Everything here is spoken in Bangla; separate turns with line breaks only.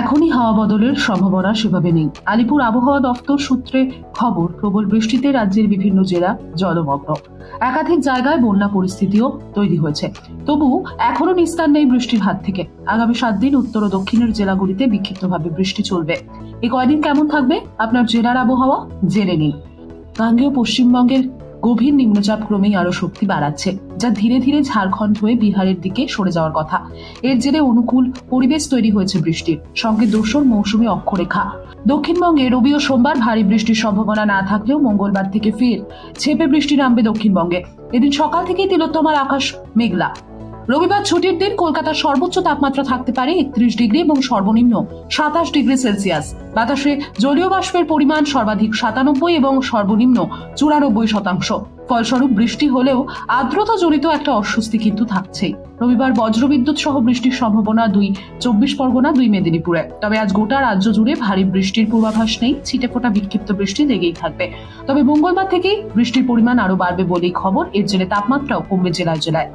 এখনই হাওয়া বদলের সম্ভাবনা সেভাবে নেই। আলিপুর আবহাওয়া দফতর সূত্রে খবর, প্রবল বৃষ্টিতে রাজ্যের বিভিন্ন জেলা জলমগ্ন। একাধিক জায়গায় বন্যা পরিস্থিতিও তৈরি হয়েছে। তবু এখনও নিস্তার নেই বৃষ্টির হাত থেকে। আগামী সাত দিন উত্তর ও দক্ষিণের জেলাগুলিতে বিক্ষিপ্তভাবে বৃষ্টি চলবে। এই কয়দিন কেমন থাকবে? আপনার জেলার আবহাওয়া? জেনে নিন। গাঙ্গেয় পশ্চিমবঙ্গের গভীর নিম্নচাপ ক্রমেই আরও শক্তি বাড়াচ্ছে, যা ধীরে ধীরে ঝাড়খণ্ড হয়ে বিহারের দিকে সরে যাওয়ার কথা। এর জেরে অনুকূল পরিবেশ তৈরি হয়েছে বৃষ্টির, সঙ্গে দোসর মৌসুমী অক্ষরেখা। দক্ষিণবঙ্গে রবি ও সোমবার ভারী বৃষ্টির সম্ভাবনা না থাকলেও মঙ্গলবার থেকে ফের ছেপে বৃষ্টি নামবে দক্ষিণবঙ্গে। এদিন সকাল থেকেই তিলোত্তমার আকাশ মেঘলা। রবিবার ছুটির দিন কলকাতার সর্বোচ্চ তাপমাত্রা থাকতে পারে একত্রিশ ডিগ্রি এবং সর্বনিম্ন সাতাশ ডিগ্রি সেলসিয়াস। বাতাসে জলীয় বাষ্পের পরিমাণ সর্বাধিক সাতানব্বই এবং সর্বনিম্ন চুরানব্বই শতাংশ। ফলস্বরূপ বৃষ্টি হলেও আর্দ্রতা জড়িত একটা অস্বস্তি কিন্তু থাকছেই। রবিবার বজ্রবিদ্যুৎ সহ বৃষ্টির সম্ভাবনা দুই, চব্বিশ পরগনা, দুই মেদিনীপুরে। তবে আজ গোটা রাজ্য জুড়ে ভারী বৃষ্টির পূর্বাভাস নেই ছিটে ফোটা বিক্ষিপ্ত বৃষ্টি লেগেই থাকবে। তবে মঙ্গলবার থেকেই বৃষ্টির পরিমাণ আরও বাড়বে বলেই খবর, এর জেরে তাপমাত্রাও কমবে জেলায় জেলায়।